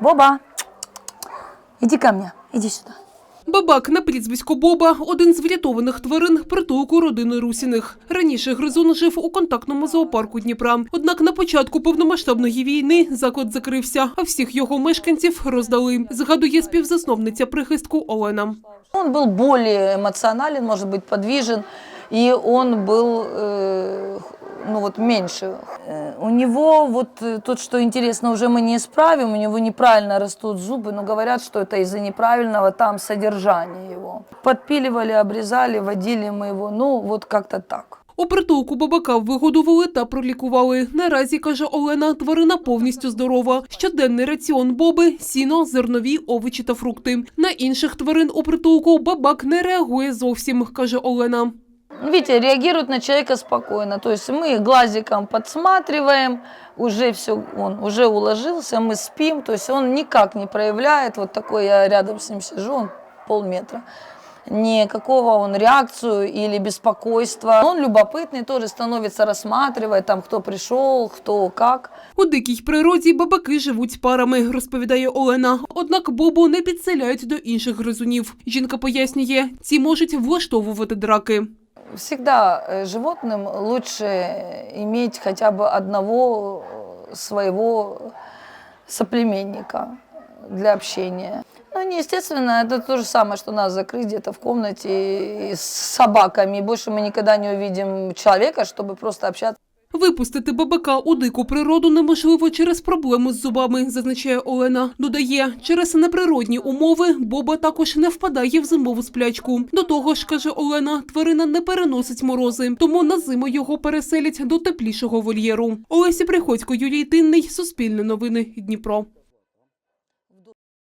Боба, иди ко мне, иди сюда. Бабак на прізвисько Боба – один з врятованих тварин притулку родини Русіних. Раніше гризун жив у контактному зоопарку Дніпра. Однак на початку повномасштабної війни заклад закрився, а всіх його мешканців роздали. Згадує співзасновниця прихистку Олена. Он был более эмоционален, может быть, подвижен, и он был, э, ну вот, меньше. Э, У него, вот э, тут, что интересно, уже мы не исправим, у него неправильно растут зубы, но говорят, что это из-за неправильного там содержания его. Подпиливали, обрезали, водили мы его, ну, вот как-то так. У притулку бабака вигодували та пролікували. Наразі, каже Олена, тварина повністю здорова. Щоденний раціон Боби – сіно, зернові, овочі та фрукти. На інших тварин у притулку бабак не реагує зовсім, каже Олена. Видите, реагирует на человека спокойно. То есть мы глазиком подсматриваем, уже все, он уже уложился, мы спим. То есть он никак не проявляет, вот такой я рядом с ним сижу, он полметра, никакого он реакцию или беспокойства. Он любопытный тоже становится, рассматривает, там, кто пришел, кто как. У дикій природі бабаки живуть парами, розповідає Олена. Однак Бобу не підселяють до інших гризунів. Жінка пояснює, ці можуть влаштовувати драки. Всегда э, животным лучше иметь хотя бы одного э, своего соплеменника для общения. Ну, они, естественно, это то же самое, что нас закрыть где-то в комнате с собаками. И больше мы никогда не увидим человека, чтобы просто общаться. Випустити бабака у дику природу неможливо через проблеми з зубами, зазначає Олена. Додає, через неприродні умови Боба також не впадає в зимову сплячку. До того ж, каже Олена, тварина не переносить морози, тому на зиму його переселять до теплішого вольєру. Олесі Приходько, Юрій Тинний, Суспільне новини, Дніпро.